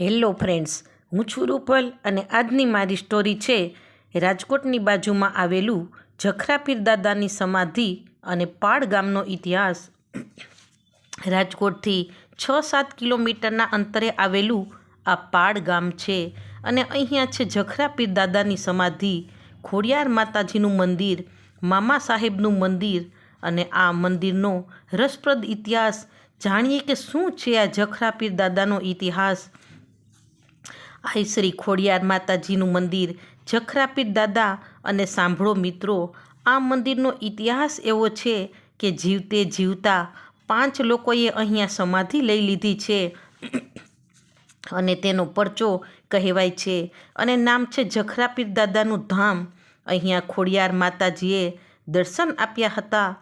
Hello friends, હું છું રૂપલ અને આજની મારી સ્ટોરી છે રાજકોટની બાજુમાં આવેલું જખરાપીર દાદાની સમાધિ અને પાડ ગામનો ઇતિહાસ. રાજકોટથી છ સાત કિલોમીટરના અંતરે આવેલું આ પાડ ગામ છે અને અહીંયા છે જખરાપીર દાદાની સમાધિ, ખોડિયાર માતાજીનું મંદિર, મામા સાહેબનું મંદિર અને આ મંદિરનો રસપ્રદ ઇતિહાસ. જાણીએ કે શું છે આ જખરાપીર દાદાનો ઇતિહાસ? આ શ્રી ખોડિયાર માતાજીનું મંદિર, જખરાપીર દાદા અને સાંભળો મિત્રો, આ મંદિરનો ઇતિહાસ એવો છે કે જીવતે જીવતા પાંચ લોકોએ અહીંયા સમાધિ લઈ લીધી છે. અને તેનો પરચો કહેવાય છે. અને નામ છે જખરાપીર દાદાનું ધામ. અહીંયા ખોડિયાર માતાજીએ દર્શન આપ્યા હતા.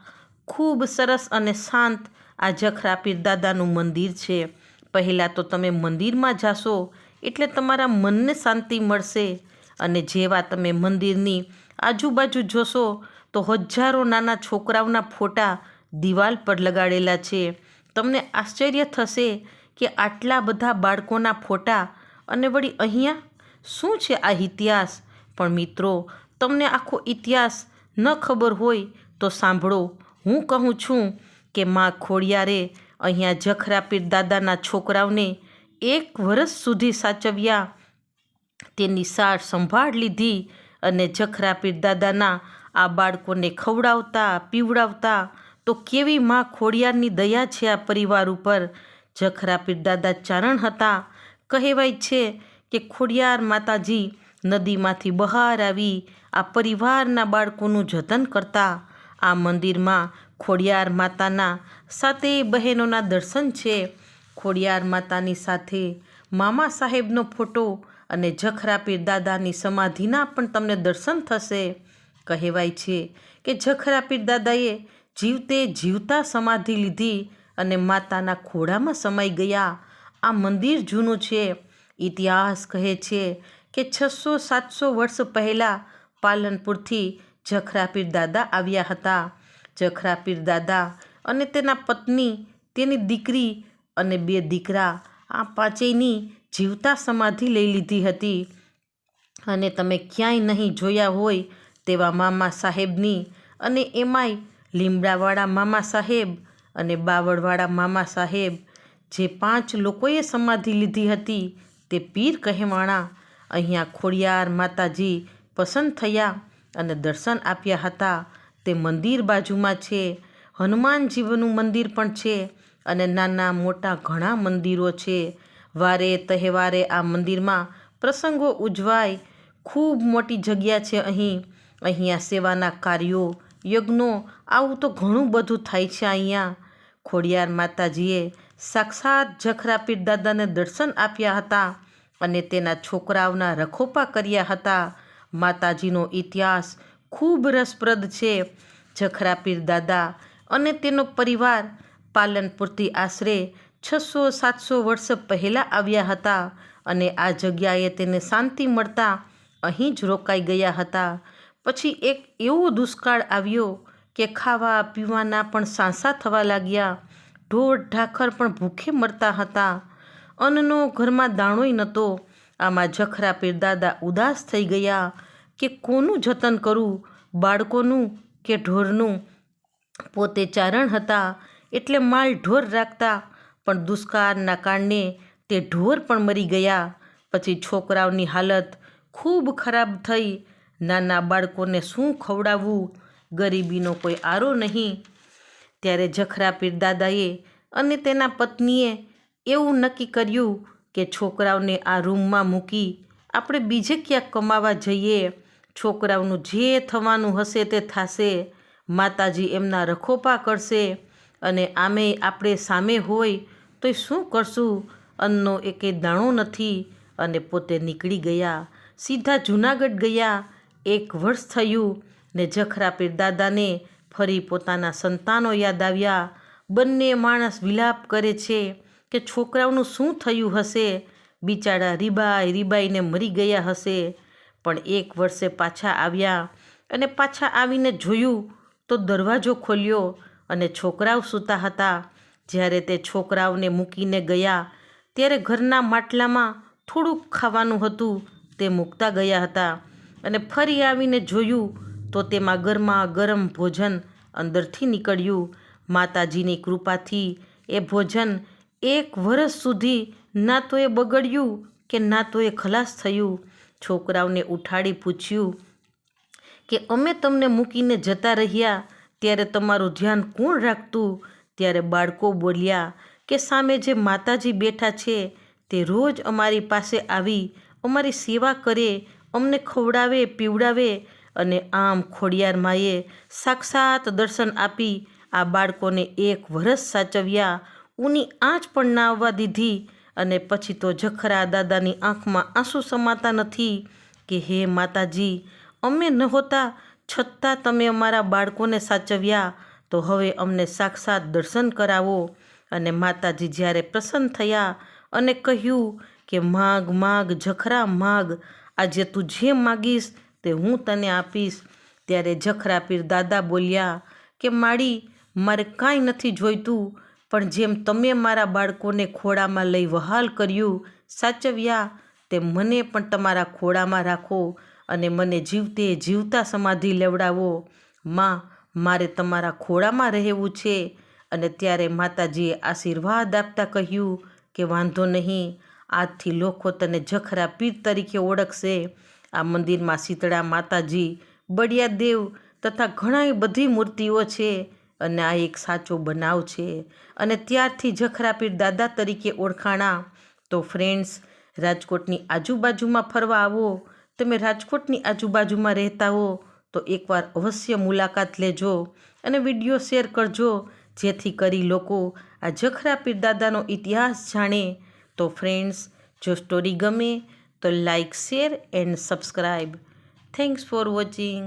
ખૂબ સરસ અને શાંત આ જખરાપીર દાદાનું મંદિર છે. પહેલાં તો તમે મંદિરમાં જાશો એટલે તમારા મનને શાંતિ મળશે. અને જેવા તમે મંદિરની આજુબાજુ જોશો, તો હજારો નાના છોકરાઓના ફોટા દિવાલ પર લગાડેલા છે. તમને આશ્ચર્ય થશે કે આટલા બધા બાળકોના ફોટા અને વળી અહીંયા શું છે આ ઇતિહાસ? પણ મિત્રો, તમને આખો ઇતિહાસ ન ખબર હોય તો સાંભળો. હું કહું છું કે માં ખોડિયારે અહીંયા જખરાપીર દાદાના છોકરાઓને એક વર્ષ સુધી સાચવ્યા. તેની સાર સંભાળ લીધી અને જખરાપીર દાદાના આ બાળકોને ખવડાવતા, પીવડાવતા, તો કેવી માં ખોડિયારની દયા છે આ પરિવાર ઉપર? જખરાપીર દાદા ચારણ હતા. કહેવાય છે કે ખોડિયાર માતાજી નદીમાંથી બહાર આવી આ પરિવારના બાળકોનું જતન કરતા. આ મંદિરમાં ખોડિયાર માતાના સાતે બહેનોના દર્શન છે. ખોડિયાર માતાની સાથે મામા સાહેબનો ફોટો અને જખરાપીર દાદાની સમાધિના પણ તમને દર્શન થશે. કહેવાય છે કે જખરાપીર દાદાએ જીવતે જીવતા સમાધિ લીધી અને માતાના ખોડામાં સમાઈ ગયા. આ મંદિર જૂનું છે. ઇતિહાસ કહે છે કે છસો સાતસો વર્ષ પહેલાં પાલનપુરથી જખરાપીર દાદા આવ્યા હતા. જખરાપીર દાદા અને તેના પત્ની, તેની દીકરી અને બે દીકરા આ પાંચેયની જીવતા સમાધિ લઈ લીધી હતી. અને તમે ક્યાંય નહીં જોયા હોય તેવા મામા સાહેબની અને એમાંય લીમડાવાળા મામા સાહેબ અને બાવળવાળા મામા સાહેબ જે પાંચ લોકોએ સમાધિ લીધી હતી તે પીર કહેવાણા અહીંયા ખોડિયાર માતાજી પસંદ થયા અને દર્શન આપ્યા હતા. તે મંદિર બાજુમાં છે. હનુમાનજીનું મંદિર પણ છે. અને નાના મોટા ઘણા મંદિરો છે. વારે તહેવારે આ મંદિરમાં પ્રસંગો ઉજવાય. ખૂબ મોટી જગ્યા છે અહીં. અહીંયા સેવાના કાર્યો, યજ્ઞો, આવું તો ઘણું બધું થાય છે અહીંયા. ખોડિયાર માતાજીએ સાક્ષાત જખરાપીર દાદાને દર્શન આપ્યા હતા અને તેના છોકરાઓના રખોપા કર્યા હતા. માતાજીનો ઇતિહાસ ખૂબ રસપ્રદ છે. જખરાપીર દાદા અને તેનો પરિવાર પાલનપુરથી આશરે છસો સાતસો વર્ષ પહેલાં આવ્યા હતા અને આ જગ્યાએ તેને શાંતિ મળતા અહીં જ રોકાઈ ગયા હતા. પછી એક એવો દુષ્કાળ આવ્યો કે ખાવા પીવાના પણ સાંસા થવા લાગ્યા. ઢોર ઢાખર પણ ભૂખે મરતા હતા. અન્નનો ઘરમાં દાણોય નહોતો. આમાં જખરા પીરદાદા ઉદાસ થઈ ગયા કે કોનું જતન કરું? બાળકોનું કે ઢોરનું? પોતે ચારણ હતા. એટલે માલ ઢોર રાખતા. પણ દુષ્કાળના કારણે તે ઢોર પણ મરી ગયા. પછી છોકરાઓની હાલત ખૂબ ખરાબ થઈ. નાના બાળકોને શું ખવડાવવું? ગરીબીનો કોઈ આરો નહીં. ત્યારે જખરાપીર દાદાએ અને તેના પત્નીએ એવું નક્કી કર્યું કે છોકરાઓને આ રૂમમાં મૂકી આપણે બીજે ક્યાંક કમાવા જઈએ. છોકરાઓનું જે થવાનું હશે તે થશે. માતાજી એમના રખોપા કરશે. અને આમે આપણે સામે હોય તો શું કરશું? અન્નનો એકે દાણો નથી અને પોતે નીકળી ગયા. સીધા જૂનાગઢ ગયા. એક વર્ષ થયું ને જખરા દાદાને ફરી પોતાના સંતાનો યાદ આવ્યા. બંને માણસ વિલાપ કરે છે કે છોકરાઓનું શું થયું હશે? બિચારા રીબાઈ રીબાઈને મરી ગયા હશે. પણ એક વર્ષે પાછા આવ્યા અને પાછા આવીને જોયું તો દરવાજો ખોલ્યો અને છોકરાઓ સૂતા હતા. જ્યારે તે છોકરાઓને મૂકીને ગયા, ત્યારે ઘરના માટલામાં થોડુંક ખાવાનું હતું. તે મૂકતા ગયા હતા અને ફરી આવીને જોયું તો તેમાં ગરમા ગરમ ભોજન અંદરથી નીકળ્યું. માતાજીની કૃપાથી એ ભોજન એક વર્ષ સુધી ના તો એ બગડ્યું કે ના તો એ ખલાસ થયું. છોકરાઓને ઉઠાડી પૂછ્યું કે અમે તમને મૂકીને જતા રહ્યા? ત્યારે તમારું ધ્યાન કોણ રાખતું? ત્યારે બાળકો બોલ્યા કે સામે જે માતાજી બેઠા છે, તે રોજ અમારી પાસે આવી, અમારી સેવા કરે, અમને ખવડાવે, પીવડાવે અને આમ ખોડિયાર માએ સાક્ષાત દર્શન આપી, આ બાળકોને એક વરસ સાચવ્યા, ઊની આંચ પણ ના આવવા દીધી અને પછી તો જખરા દાદાની આંખમાં આંસુ સમાતા નથી કે, હે માતાજી, અમે નહોતા છતાં તમે અમારા બાળકોને સાચવ્યા, તો હવે અમને સાક્ષાત દર્શન કરાવો. અને માતાજી જ્યારે પ્રસન્ન થયા અને કહ્યું કે, માગ માગ, જખરા માગ, આજે તું જે માગીશ તે હું તને આપીશ. ત્યારે જખરા પીર દાદા બોલ્યા કે, માળી, મારે કાંઈ નથી જોઈતું, પણ જેમ તમે મારા બાળકોને ખોળામાં લઈ વહાલ કર્યું, સાચવ્યા, તેમ મને પણ તમારા ખોળામાં રાખો. અને મને જીવતે જીવતા સમાધિ લેવડાવો. માં, મારે તમારા ખોળામાં રહેવું છે. અને ત્યારે માતાજીએ આશીર્વાદ આપતા કહ્યું કે વાંધો નહીં, આજથી લોકો તને જખરા પીર તરીકે ઓળખશે. આ મંદિરમાં શીતળા માતાજી, બળિયા દેવ તથા ઘણાય બધી મૂર્તિઓ છે અને આ એક સાચો બનાવ છે. અને ત્યારથી જખરા પીર દાદા તરીકે ઓળખાણા. તો ફ્રેન્ડ્સ રાજકોટની આજુબાજુમાં ફરવા આવો. તમે રાજકોટની આજુબાજુમાં રહેતા હો, તો એકવાર અવશ્ય મુલાકાત લેજો અને વીડિયો શેર કરજો, જેથી કરી લોકો આ જખરા પીરદાદાનો ઇતિહાસ જાણે. તો ફ્રેન્ડ્સ જો સ્ટોરી ગમે, તો like share and subscribe thanks for watching